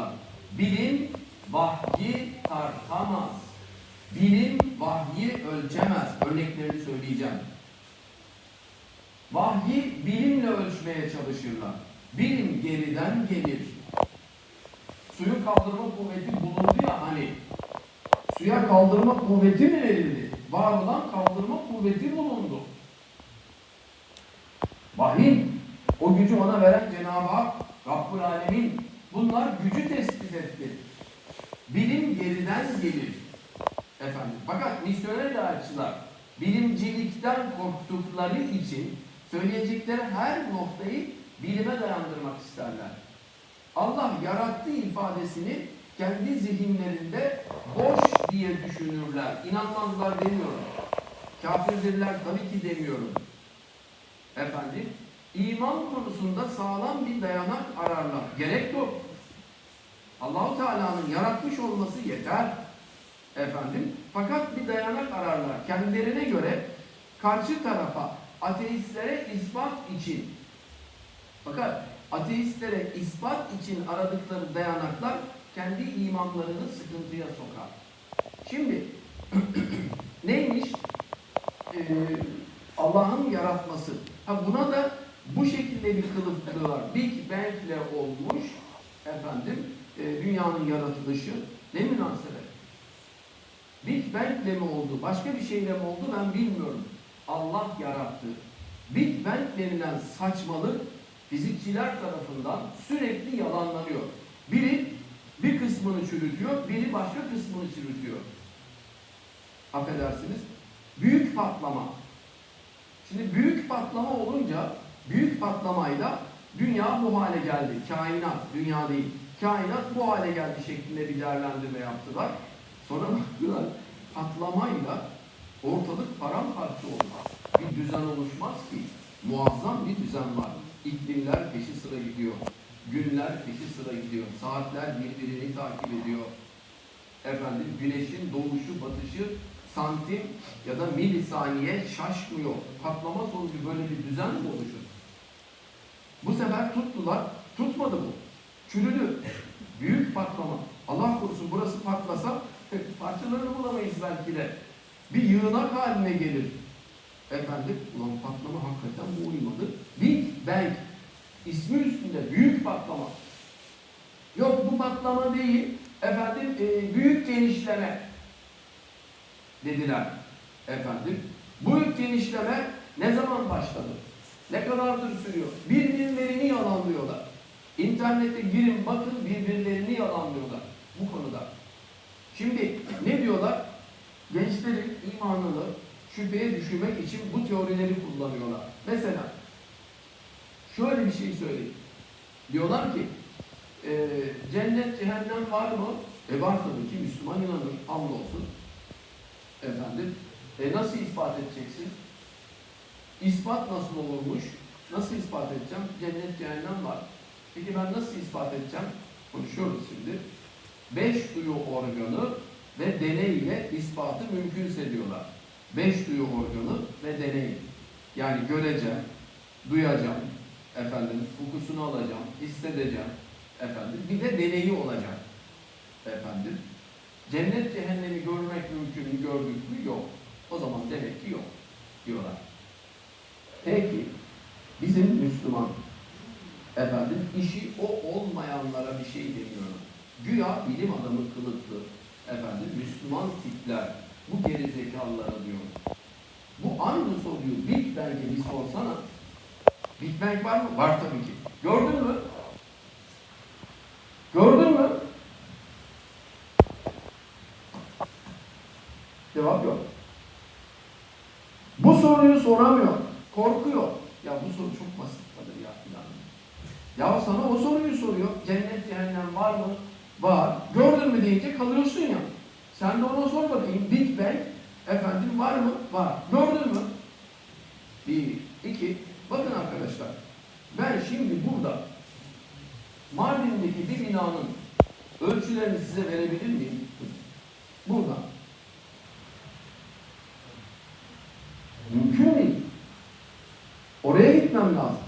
çalışırlar. Bilim vahyi tartamaz. Bilim vahyi ölçemez. Örneklerini söyleyeceğim. Vahyi bilimle ölçmeye çalışırlar. Bilim geriden gelir. Suyun kaldırma kuvveti bulundu ya hani. Suya kaldırma kuvveti mi verildi? Var olan kaldırma kuvveti bulundu. Vahiy, o gücü ona veren Cenab-ı Hak, Rabbul Alemin, bunlar gücü tespit etti. Bilim geriden gelir. Efendim, fakat misyoner ilaççılar bilimcilikten korktukları için söyleyecekleri her noktayı bilime dayandırmak isterler. Allah yarattığı ifadesini kendi zihinlerinde boş diye düşünürler. İnanmazlar demiyorum. Kafirdirler tabii ki demiyorum. Efendim, iman konusunda sağlam bir dayanak ararlar. Gerek yok. Allahu Teala'nın yaratmış olması yeter. Efendim, fakat bir dayanak ararlar. Kendilerine göre karşı tarafa, ateistlere ispat için fakat ateistlere ispat için aradıkları dayanaklar kendi imanlarını sıkıntıya sokar. Şimdi neymiş? Ee, Allah'ın yaratması. Ha buna da bu şekilde bir kılıf buluyorlar. Big Bang ile olmuş efendim e, dünyanın yaratılışı. Ne münasebet? Big Bang ile mi oldu? Başka bir şeyle mi oldu? Ben bilmiyorum. Allah yarattı. Big Bang denilen saçmalık fizikçiler tarafından sürekli yalanlanıyor. Biri bir kısmını çürütüyor, biri başka kısmını çürütüyor. Affedersiniz. Büyük patlama. Şimdi büyük patlama olunca, büyük patlamayla dünya bu hale geldi. Kainat, dünya değil. Kainat bu hale geldi şeklinde bir değerlendirme yaptılar. Sonra baktılar, patlamayla ortalık paramparça olmaz. Bir düzen oluşmaz ki. Muazzam bir düzen var. İklimler peşi sıra gidiyor. Günler peşi sıra gidiyor. Saatler birbirini takip ediyor. Efendim güneşin doğuşu batışı santim ya da milisaniye şaşmıyor. Patlama sonucu böyle bir düzen mi oluşur? Bu sefer tuttular. Tutmadı bu. Çürüdü. Büyük patlama. Allah korusun burası patlasa parçalarını bulamayız belki de. Bir yığınak haline gelir. Efendim, ulan patlama hakikaten bu uymadı. Big Bang. ismi üstünde büyük patlama. Yok bu patlama değil. Efendim, e, büyük genişleme dediler. Efendim, bu genişleme ne zaman başladı? Ne kadardır sürüyor? Birbirlerini yalanlıyorlar. İnternete girin bakın birbirlerini yalanlıyorlar bu konuda. Şimdi ne diyorlar? Gençlerin imanını şüpheye düşürmek için bu teorileri kullanıyorlar. Mesela şöyle bir şey söyleyeyim. Diyorlar ki e, cennet cehennem var mı? E var tabii ki Müslüman inanır. Hamdolsun. Efendim. E nasıl ispat edeceksin? İspat nasıl olurmuş? Nasıl ispat edeceğim? Cennet cehennem var. Peki ben nasıl ispat edeceğim? Konuşuyoruz şimdi. Beş duyu organı ve deney ile ispatı mümkünse diyorlar. Beş duyu organı ve deney. Yani göreceğim, duyacağım, efendim kokusunu alacağım, hissedeceğim, efendim bir de deneyi olacak. Efendim. Cennet cehennemi görmek mümkün mü, gördük mü? Yok. O zaman demek ki yok diyorlar. Peki bizim Müslüman efendim işi o olmayanlara bir şey demiyorum. Güya bilim adamı kılıklı efendim Müslüman tipler bu gerizekalılara diyor. Bu aynı soruyu Big Bang'e bir sorsana. Big Bang var mı? Var tabii ki. Gördün mü? Gördün mü? Cevap yok. Bu soruyu soramıyor. Korkuyor. Ya bu soru çok basit kalır ya. Ya sana o soruyu soruyor. Cennet cehennem var mı? Var. Gördün mü deyince kalıyorsun ya. Sen de ona sor bakayım. Big Bang efendim var mı? Var. Gördün mü? Bir, iki. Bakın arkadaşlar. Ben şimdi burada Mardin'deki bir binanın ölçülerini size verebilir miyim? Burada. Mümkün değil. Oraya gitmem lazım.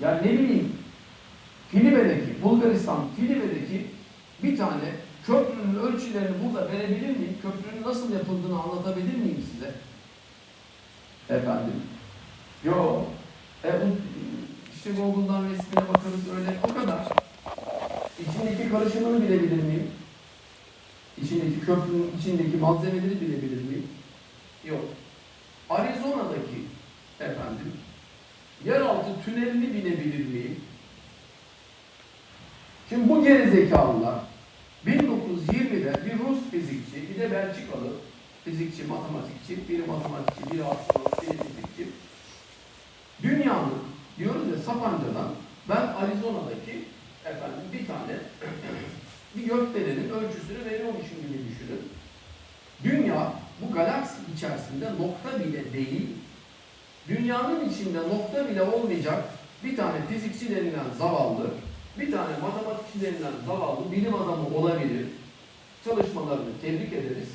Efendim. Ya ne bileyim, Filibe'deki, Bulgaristan Filibe'deki bir tane köprünün ölçülerini burada verebilir miyim? Köprünün nasıl yapıldığını anlatabilir miyim size? Efendim? Yo. E, işte Google'dan resmine bakarız öyle. O kadar. İçindeki karışımını bilebilir miyim? İçindeki köprünün içindeki malzemeleri bilebilir miyim? Yok. Arizona'daki efendim yeraltı tünelini bilebilir miyim? Şimdi bu gerizekalılar 1920'de bir Rus fizikçi, bir de Belçikalı fizikçi, matematikçi, biri matematikçi, biri astronot, biri fizikçi. Dünyanın, diyoruz ya Sapanca'dan, ben Arizona'daki efendim bir tane bir gökdelenin ölçüsünü veriyormuşum gibi düşünün. Dünya bu galaksi içerisinde nokta bile değil, dünyanın içinde nokta bile olmayacak bir tane fizikçi denilen zavallı, bir tane matematikçi denilen zavallı bilim adamı olabilir. Çalışmalarını tebrik ederiz.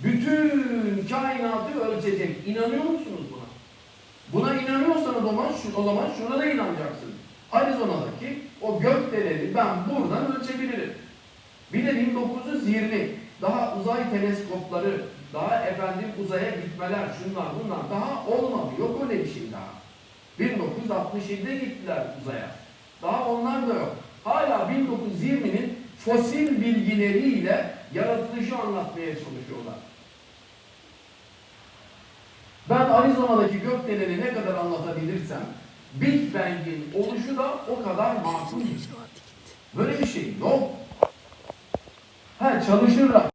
Bütün kainatı ölçecek. İnanıyor musunuz buna? Buna inanıyorsanız o zaman, o zaman şuna da inanacaksınız. Arizona'daki o gökdeleni ben buradan ölçebilirim. Bir de 1920 daha uzay teleskopları, daha efendim uzaya gitmeler, şunlar bunlar daha olmadı. Yok öyle bir şey daha. 1967'de gittiler uzaya. Daha onlar da yok. Hala 1920'nin fosil bilgileriyle yaratılışı anlatmaya çalışıyorlar. Ben Arizona'daki gökdeleni ne kadar anlatabilirsem Big Bang'in oluşu da o kadar makul. Böyle bir şey yok. Ha çalışırlar.